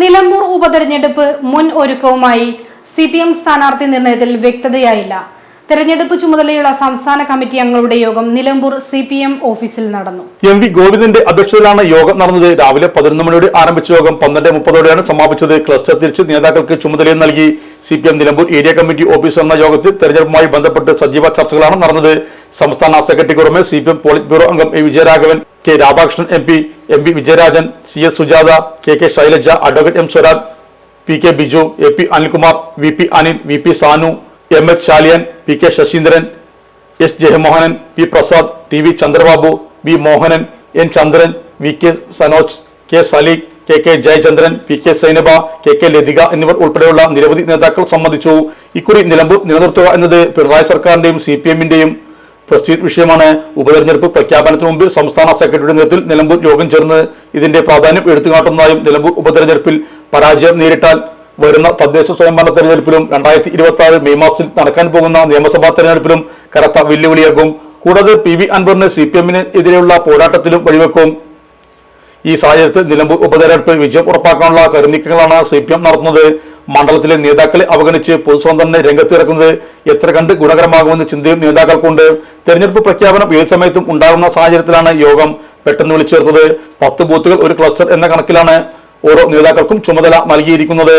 നിലമ്പൂർ ഉപതെരഞ്ഞെടുപ്പ് മുൻ ഒരുക്കവുമായി C P M സ്ഥാനാർത്ഥി നിർണയത്തിൽ വ്യക്തതയായില്ല. തെരഞ്ഞെടുപ്പ് ചുമതലയുള്ള സംസ്ഥാന കമ്മിറ്റി അംഗങ്ങളുടെ യോഗം നിലമ്പൂർ സി പി എം ഓഫീസിൽ നടന്നു. എം വി ഗോവിന്ദന്റെ അധ്യക്ഷതയിലാണ് യോഗം നടന്നത്. രാവിലെ പതിനൊന്ന് മണിയോടെ ആരംഭിച്ച യോഗം പന്ത്രണ്ട് മുപ്പതോടെയാണ് സമാപിച്ചത്. ക്ലസ്റ്റർ തിരിച്ച് നേതാക്കൾക്ക് ചുമതലയും നൽകി. C P M Nilambur area committee office എന്ന യോഗത്തിൽ തെരഞ്ഞെടുപ്പുമായി ബന്ധപ്പെട്ട് സജീവ ചർച്ചകളാണ് നടന്നത്. സംസ്ഥാന സെക്രട്ടറി പുറമെ C P M polit bureau അംഗം A Vijayaraghavan K Radhakrishnan M P M P Vijayarajan C S Sujatha K K Shailaja advocate M Swaraj P K Biju A P Anilkumar V P Anil V P Sanu M H Shaliyan P K Sasheendran S Jayamohanan P Prasad T V Chandrababu V Mohanan N Chandran V K Sanoj K Saleekh K K Jayachandran P K Zainaba K K Lathika എന്നിവർ ഉൾപ്പെടെയുള്ള നിരവധി നേതാക്കൾ സംബന്ധിച്ചു. ഇക്കുറി നിലമ്പൂർ നിലനിർത്തുക എന്നത് പിണറായി സർക്കാരിന്റെയും C P എമ്മിന്റെയും പ്രസ്തീത് വിഷയമാണ്. ഉപതെരഞ്ഞെടുപ്പ് പ്രഖ്യാപനത്തിന് മുമ്പ് സംസ്ഥാന സെക്രട്ടറിയുടെ നേതൃത്വത്തിൽ നിലമ്പൂർ യോഗം ചേർന്ന് ഇതിന്റെ പ്രാധാന്യം എടുത്തുകാട്ടുന്നതായും നിലമ്പൂർ ഉപതെരഞ്ഞെടുപ്പിൽ പരാജയം നേരിട്ടാൽ വരുന്ന തദ്ദേശ സ്വയംഭരണ തെരഞ്ഞെടുപ്പിലും രണ്ടായിരത്തി ഇരുപത്തി ആറ് മെയ് മാസത്തിൽ നടക്കാൻ പോകുന്ന നിയമസഭാ തെരഞ്ഞെടുപ്പിലും കനത്ത വെല്ലുവിളിയാകും. കൂടാതെ പി വി അൻവറിന് സി പി എമ്മിന് എതിരെയുള്ള പോരാട്ടത്തിലും വഴിവെക്കും. ഈ സാഹചര്യത്തിൽ നിലമ്പൂർ ഉപതെരഞ്ഞെടുപ്പ് വിജയം ഉറപ്പാക്കാനുള്ള കരുനീക്കങ്ങളാണ് സി പി എം നടത്തുന്നത്. മണ്ഡലത്തിലെ നേതാക്കളെ അവഗണിച്ച് പൊതുസ്വതന്ത്രനെ രംഗത്തിറക്കുന്നത് എത്ര കണ്ട് ഗുണകരമാകുമെന്ന് ചിന്തയും നേതാക്കൾക്കുണ്ട്. തെരഞ്ഞെടുപ്പ് പ്രഖ്യാപനം ഏത് സമയത്തും ഉണ്ടാകുന്ന സാഹചര്യത്തിലാണ് യോഗം പെട്ടെന്ന് വിളിച്ചു ചേർത്തത് പത്ത് ബൂത്തുകൾ ഒരു ക്ലസ്റ്റർ എന്ന കണക്കിലാണ് ഓരോ നേതാക്കൾക്കും ചുമതല നൽകിയിരിക്കുന്നത്.